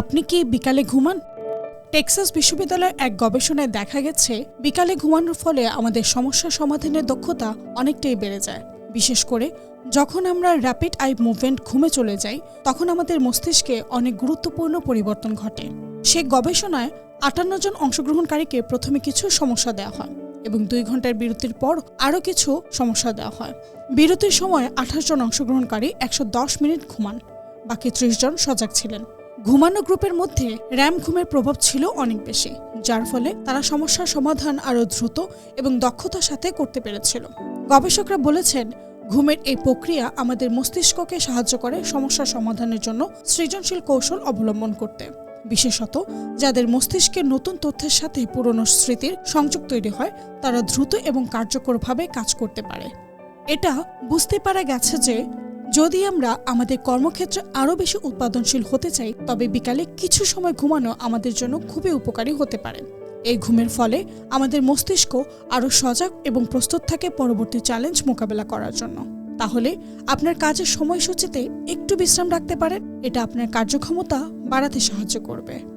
আপনি কি বিকালে ঘুমান? টেক্সাস বিশ্ববিদ্যালয়ের এক গবেষণায় দেখা গেছে, বিকালে ঘুমানোর ফলে আমাদের সমস্যা সমাধানের দক্ষতা অনেকটাই বেড়ে যায়। বিশেষ করে, যখন আমরা র্যাপিড আই মুভমেন্ট ঘুমে চলে যাই, তখন আমাদের মস্তিষ্কে অনেক গুরুত্বপূর্ণ পরিবর্তন ঘটে। সে গবেষণায় আটান্ন জন অংশগ্রহণকারীকে প্রথমে কিছু সমস্যা দেওয়া হয় এবং দুই ঘণ্টার বিরতির পর আরও কিছু সমস্যা দেওয়া হয়। বিরতির সময় আঠাশ জন অংশগ্রহণকারী একশো দশ মিনিট ঘুমান, বাকি ত্রিশ জন সজাগ ছিলেন। ঘুমানো গ্রুপের মধ্যে র্যাম ঘুমের প্রভাব ছিল অনেক বেশি, যার ফলে তারা সমস্যার সমাধান আরও দ্রুত এবং দক্ষতার সাথে করতে পেরেছিল। গবেষকরা বলেছেন, ঘুমের এই প্রক্রিয়া আমাদের মস্তিষ্ককে সাহায্য করে সমস্যা সমাধানের জন্য সৃজনশীল কৌশল অবলম্বন করতে, বিশেষত যাদের মস্তিষ্কে নতুন তথ্যের সাথে পুরনো স্মৃতির সংযোগ তৈরি হয়, তারা দ্রুত এবং কার্যকরভাবে কাজ করতে পারে। এটা বুঝতে পারা গেছে যে যদি আমরা আমাদের কর্মক্ষেত্রে আরও বেশি উৎপাদনশীল হতে চাই, তবে বিকালে কিছু সময় ঘুমানো আমাদের জন্য খুবই উপকারী হতে পারে। এই ঘুমের ফলে আমাদের মস্তিষ্ক আরও সজাগ এবং প্রস্তুত থাকে পরবর্তী চ্যালেঞ্জ মোকাবেলা করার জন্য। তাহলে আপনার কাজের সময়সূচিতে একটু বিশ্রাম রাখতে পারেন, এটা আপনার কার্যক্ষমতা বাড়াতে সাহায্য করবে।